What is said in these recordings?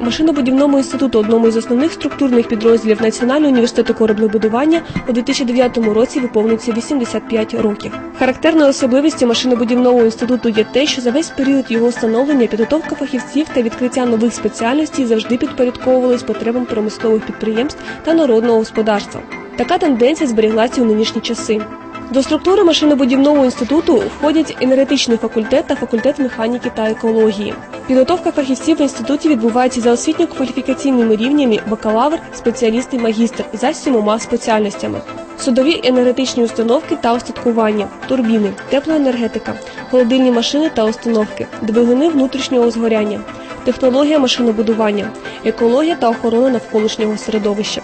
машинобудівному інституту, одному із основних структурних підрозділів Національного університету кораблебудування, у 2009 році виповнюється 85 років. Характерною особливістю машинобудівного інституту є те, що за весь період його становлення підготовка фахівців та відкриття нових спеціальностей завжди підпорядковувались потребам промислових підприємств та народного господарства. Така тенденція зберіглася у нинішні часи. До структури машинобудівного інституту входять енергетичний факультет та факультет механіки та екології. Підготовка фахівців в інституті відбувається за освітньо-кваліфікаційними рівнями бакалавр, спеціаліст і магістр за сімома спеціальностями. Судові енергетичні установки та устаткування, турбіни, теплоенергетика, холодильні машини та установки, двигуни внутрішнього згоряння, технологія машинобудування, екологія та охорона навколишнього середовища.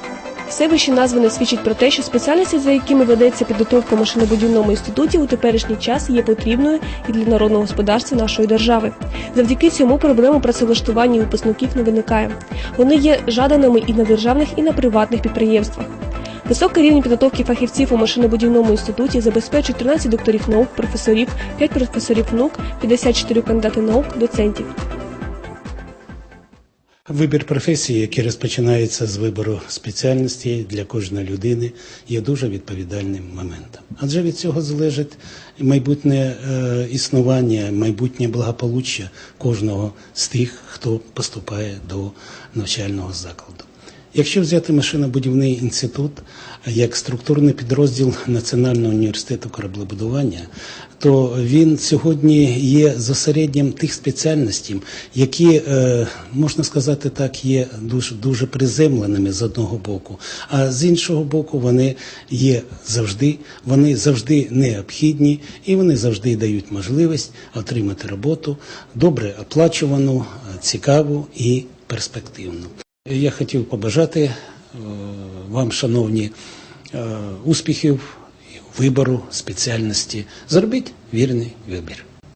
Все вище свідчить про те, що спеціальності, за якими ведеться підготовка в машинобудівному інституті, у теперішній час є потрібною і для народного господарства нашої держави. Завдяки цьому проблема працевлаштування випускників не виникає. Вони є жаданими і на державних, і на приватних підприємствах. Високий рівень підготовки фахівців у машинобудівному інституті забезпечує 13 докторів наук, професорів, 5 професорів наук, 54 кандидати наук, доцентів. Вибір професії, який розпочинається з вибору спеціальності для кожної людини, є дуже відповідальним моментом. Адже від цього залежить майбутнє е, існування, майбутнє благополуччя кожного з тих, хто поступає до навчального закладу. Якщо взяти машинобудівний інститут як структурний підрозділ Національного університету кораблебудування, то він сьогодні є зосередням тих спеціальностей, які е, можна сказати так, є дуже дуже приземленими з одного боку, а з іншого боку, вони є завжди, вони завжди необхідні і вони завжди дають можливість отримати роботу добре оплачувану, цікаву і перспективну. Я хотів побажати е, вам, шановні, е, успіхів вибору спеціальності. Зробіть вірний вибір.